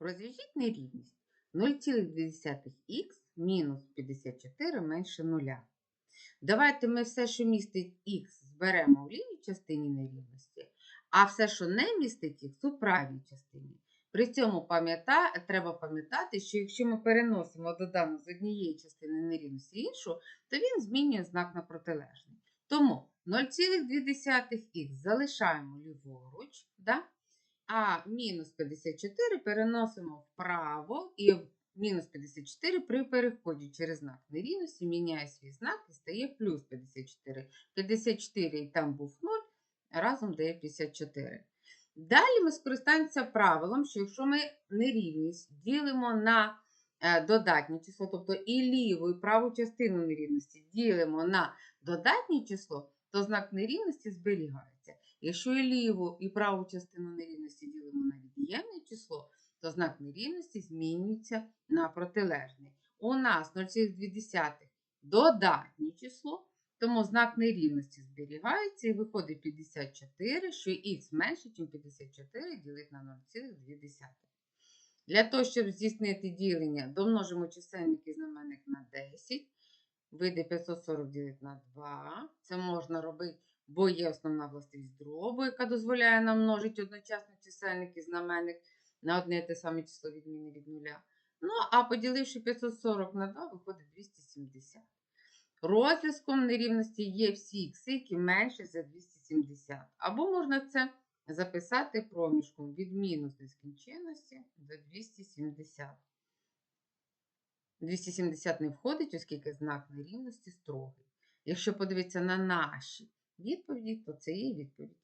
Розв'яжіть нерівність 0,2х мінус 54 менше 0. Давайте ми все, що містить х, зберемо в лівій частині нерівності, а все, що не містить х, у правій частині. При цьому треба пам'ятати, що якщо ми переносимо доданок з однієї частини нерівності іншу, то він змінює знак на протилежний. Тому 0,2х залишаємо ліворуч, да? А мінус 54 переносимо вправо і мінус 54 при переході через знак нерівності міняє свій знак і стає плюс 54. 54 і там був 0, разом дає 54. Далі ми скористаємося правилом, що якщо ми нерівність ділимо на е, додатнє число, тобто і ліву, і праву частину нерівності ділимо на додатнє число, то знак нерівності зберігається. Якщо і ліву, і праву частину нерівності ділимо на від'ємне число, то знак нерівності змінюється на протилежний. У нас 0,2 додатнє число, тому знак нерівності зберігається і виходить 54, що х менше, ніж 54 ділить на 0,2. Для того, щоб здійснити ділення, домножимо чисельник і знаменник на 10. Вийде 540 ділить на 2. Це можна робити, бо є основна властивість дробу, яка дозволяє нам множити одночасно чисельник і знаменник на одне і те саме число відміни від нуля. Ну, а поділивши 540 на 2, виходить 270. Розв'язком нерівності є всі х, які менше за 270. Або можна це записати проміжком від мінус нескінченності до 270. 270 не входить, оскільки знак нерівності строгий. Якщо подивитися на наші відповіді, то це її відповідь